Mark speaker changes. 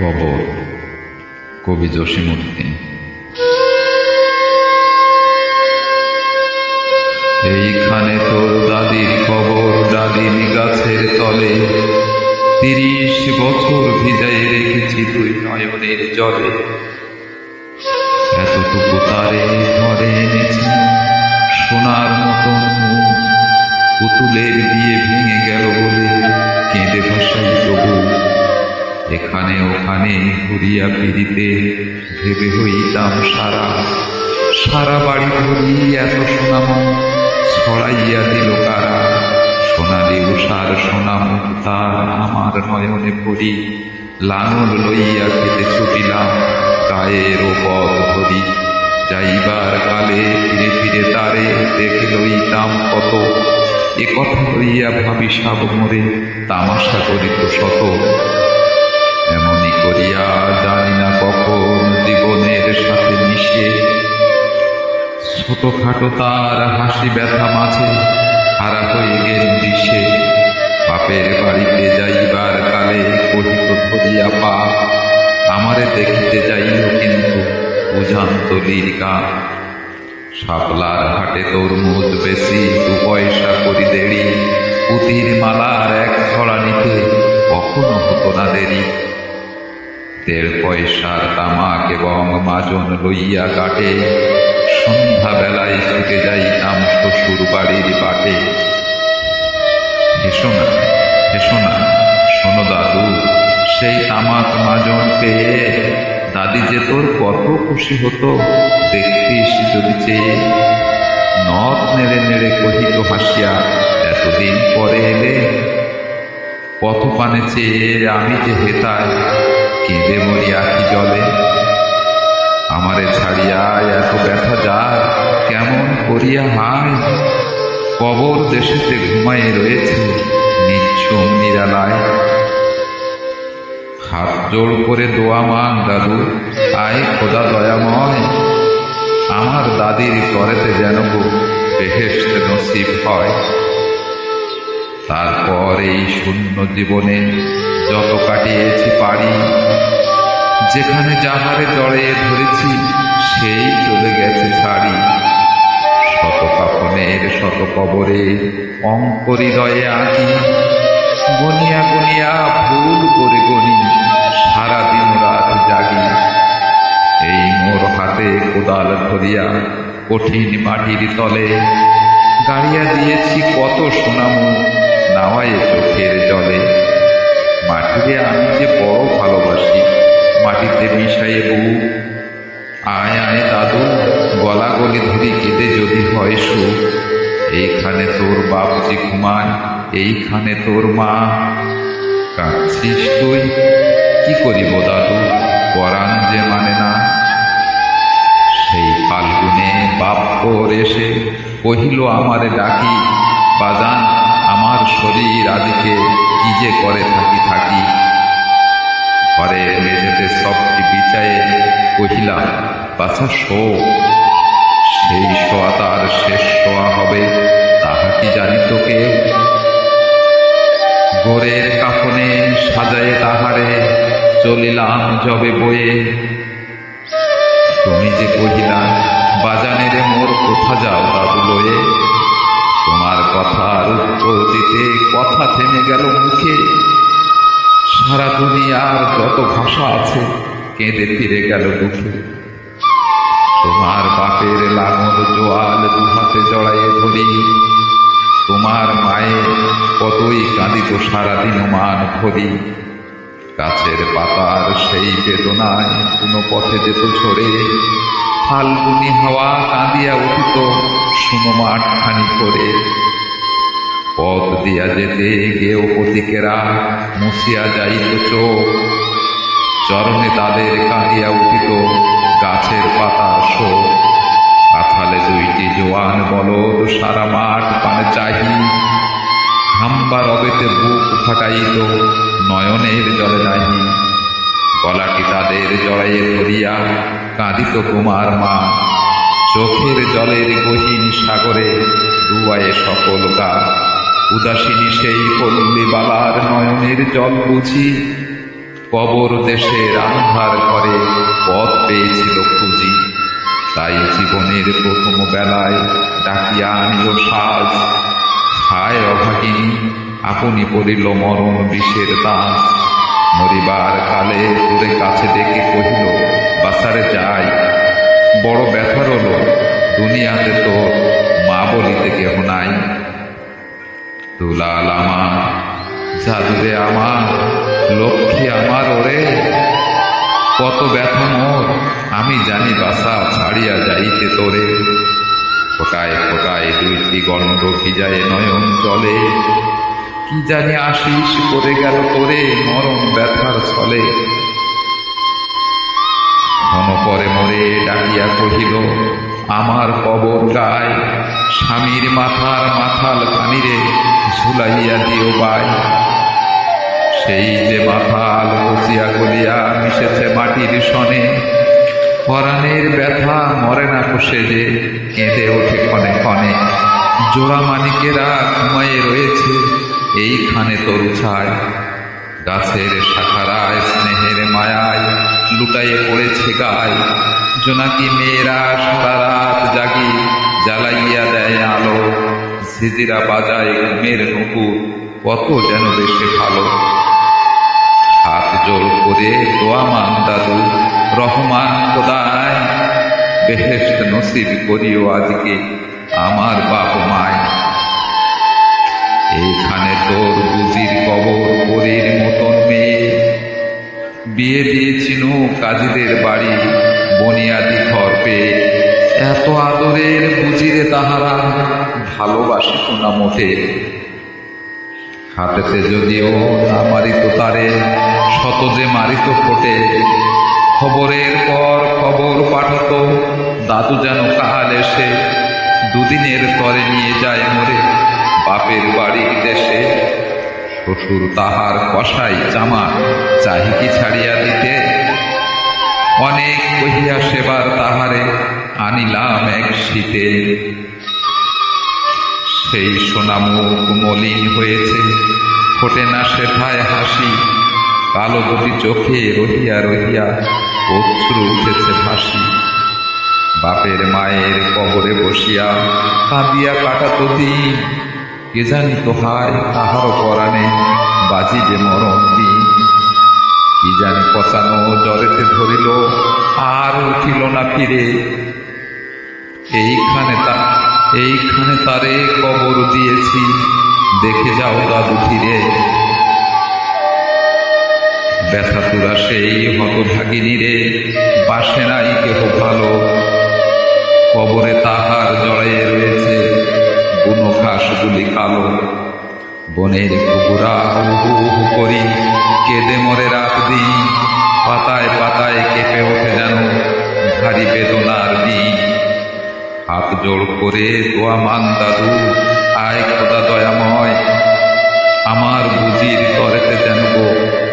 Speaker 1: কবর, কবি জসিমুদ্দিন এইখানে তোর দাদির কবর ডালিম গাছের তলে। তিরিশ বছর ভিজাই রেখেছি তুই নয়নের জলে। এতটুকু তারে ঘরে এনেছি, সোনার মতন পুতুলের বিয়ে ভেঙে গেল বলে কেঁদে ভাসাই তবু। এখানে ওখানে ঘুরিয়া ফিরিতে ভেবে হইতাম সারা। সারা বাড়ি ঘুরি এত সোনাম ছড়াইয়া দিল কারা? সোনালি উষার সোনাম মুক্তার আমার নয়নে পড়ি। লাঙল লইয়া খেতে ছুটিলাম গায়ের পথ ধরি। যাইবার কালে ফিরে ফিরে তারে দেখে লইতাম কত। এ কথা লইয়া ভাবি সাব মরে তামাশা করিত শত। করিয়া জানি না কখন জীবনের সাথে মিশে। ছোটখাটো তার হাসি ব্যথা মাঝে হারা হয়ে গেল দিশে। বাপের বাড়িতে যাইবার কালে কহিত, ধরিয়া পা, আমারে দেখিতে যাইল কিন্তু উজান্তলির গা। শাপলার হাটে তরমুজ বেশি, দু পয়সা করি দেরি পুতির মালার এক ছড়া নিতে কখনো হতো না দেরি। দেড় পয়সার তামাক এবং মাজন লইয়া কাটে। সন্ধ্যা বেলায় ছুটে যাইতাম শ্বশুর বাড়ির বাটে। হেসো না হেসো না, শোনো দাদু, সেই তামাক মাজন পেয়ে দাদি যে তোর কত খুশি হতো দেখতিস যদি চেয়ে। নথ নেড়ে নেড়ে কহিত হাসিয়া, এতদিন পরে এলে পথ পানে চেয়ে আমি যে হেতায় কেঁদে মরি আখি জলে? আমারে ছাড়িয়া এত ব্যথা যায় কেমন করিয়া হায়? কবর দেশেতে ঘুমাই রয়েছে নিচ্ছুম নিরালায়। হাত জোড় করে দোয়া মান দাদু। আয় খোদা দয়াময়। আমার দাদির তরেতে যেন বেহেস্ত নসিব হয়। তারপর এই শূন্য জীবনে যত কাটিয়েছি পারি যেখানে যাহারে জড়ে ধরেছি, সেই চলে গেছে ছাড়ি। শত কাপনের শত কবরে অঙ্ক হৃদয়ে আঁকি, গনিয়া গনিয়া ভুল করে গনি সারা দিন রাত জাগি। এই মোর হাতে কোদাল ধরিয়া কঠিন মাটির তলে গাড়িয়া দিয়েছি কত সোনামু মাটিরে আমি যে বড় ভালোবাসি, মাটিতে মিশাইয়ে বউ। আয় আয়, দাদু, গলা গলি ধরি, কেঁদে যদি হয় সুখ। এইখানে তোর বাপ যে ঘুমায়, এইখানে তোর মা। কাঁদছিস তুই? কি করিব দাদু? পরাণ যে মানে না। সেই ফাল্গুনে বাপ তোর এসে কহিল, আমারে ডাকি। বাজান, আমার শরীর আদিকে কি যে করে থাকি থাকি। ঘরের মেঝেতে সবটি বিচায়ে কহিলাম, বাছা শো। সেই শোয়া তার শেষ শোয়া হবে, তাহা কি জানি তোকে? গোরের কাফনে সাজায়ে তাহারে চলিলাম জবে বয়ে। তুমি যে কহিলাম কহিলা বাজানেরে মোর কোথা যাও দাদু লয়ে? তোমার কথার উত্তর দিতে কথা থেমে গেল মুখে। সারা দুনিয়ার যত ভাষা আছে কেঁদে ফিরে গেল দুঃখে তোমার বাপের লাঙল জোয়াল দুহাতে জড়াইয়ে ধরি। তোমার মায়ে কতই কাঁদিত সারাদিন মান ভরি। গাছের পাতার সেই বেদনায় কোনো পথে যেত ঝরে। ফাল্গুনি হাওয়া কাঁদিয়া উঠিত শুনো মাঠ খানি করে। পথ দিয়া যেতে গেও প্রতীকেরা মুছিয়া যাইত চোখ চরণে তাদের কাঁদিয়া উঠিত গাছের পাতার শোক। আথালে দুইটি জোয়ান বলদ সারা মাঠ পানে চাহি। হাম্বা রবেতে বুক ফাটাইত, নয়নের জলে নাহি। গলাটি তাদের জড়াইয়ে ধরিয়া কাঁদিত কুমার মা। চোখের জলের গহীন সাগরে ডুবায়ে সকল গা উদাসীনী সেই পল্লী বালার নয়নের জল বুঝি। কবর দেশের আন্ধার ঘরে পথ পেয়েছিল খুঁজি। তাই জীবনের প্রথম বেলায় ডাকিয়া আনিল সাজ। হায় অভাগিনী, আপনি পড়িল মরণ বিষের দাস। মরিবার কালে তোরে কাছে ডেকে কহিল জাদুরে আমার, লক্ষ্মী আমার ওরে। কত ব্যথা মোর, আমি জানি বাসা ছাড়িয়া যাইতে তোরে। ফোটায় ফোটায় দুইটি গণ্ড ভিজায় নয়ন চলে। কি জানি আশিস করে গেল তোরে মরণ ব্যথার ছলে। ঘন পরে মরে ডাকিয়া কহিল, আমার কবর গায়, স্বামীর মাথার মাথাল কানিরে ঝুলাইয়া দিও বাই সেই যে মাথাল বসিয়া গলিয়া মিশেছে মাটির সনে, পরাণের ব্যথা মরে না কষে যে কেঁদে ওঠে ক্ষণে ক্ষণে। জোড়া মানিকেরা ঘুমায়ে রয়েছে, এইখানে তরু ছায় গাছের শাখারায়, স্নেহের মায়ায় লুটাইয়ে পড়েছে গায়। জোনাকি মেয়েরা সারা রাত জাগি, জ্বালাইয়া দেয় আলো। ঝিঝিরা বাজায় ঘুমের নুপুর, কত যেন বেশি ভালো। জোর করে দোয়া মান দাদু, রহমান খোদায়। বেহেস্ত নসিব করিও আজকে আমার বাপ মায়। এইখানে তোর বুঝির কবর পরীর মতন মেয়ে। বিয়ে দিয়েছিনু কাজীদের বাড়ি বনিয়াদি ঘর পেয়ে। এত আদরের বুঝিরে তাহারা ভালোবাসিত না মোটে। হাতেতে যদিও না মারিত তারে শত যে মারিত ফোটে। খবরের পর খবর পাঠাত, দাদু যেন কাল এসে দুদিনের তরে নিয়ে যায় মরে বাপের বাড়ির দেশে। শ্বশুর তাহার কষাই জামা, চাহিকি ছাড়িয়া দিতে। অনেক কহিয়া সেবার তাহারে আনিলাম এক শীতে। সেই সোনামুখ মলিন হয়েছে ফোটে না সেথায় হাসি। কালো দুটি চোখে রহিয়া রহিয়া অশ্রু উঠেছে ভাসি। বাপের মায়ের কবরে বসিয়া কাঁদিয়া কাটাত দিন। কে জানি তো হায় তাহারও পরাণে বাজিবে মরণ দিন। কি জানি পচানো জলেতে ধরিল, আর উঠিল না ফিরে। এইখানে তা এইখানে তারে কবর দিয়েছি। দেখে যাও দাদু ফিরে। ব্যথা তুরা সেই হতভাগিনী রে পাশে নাই কেহ ভালো। কবরে তাহার জড়াইয়ে রয়েছে বুনো ঘাসগুলি কালো। বনের কুকুরা হু হু করি, কেঁদে মরে রাত দিন, পাতায় পাতায় কেঁপে ওঠে যেন ভারী বেদনার দিন। জোড় করে দোয়া মান দাদু। আয় খোদা দয়াময়। আমার বুঝির তরেতে যেন গো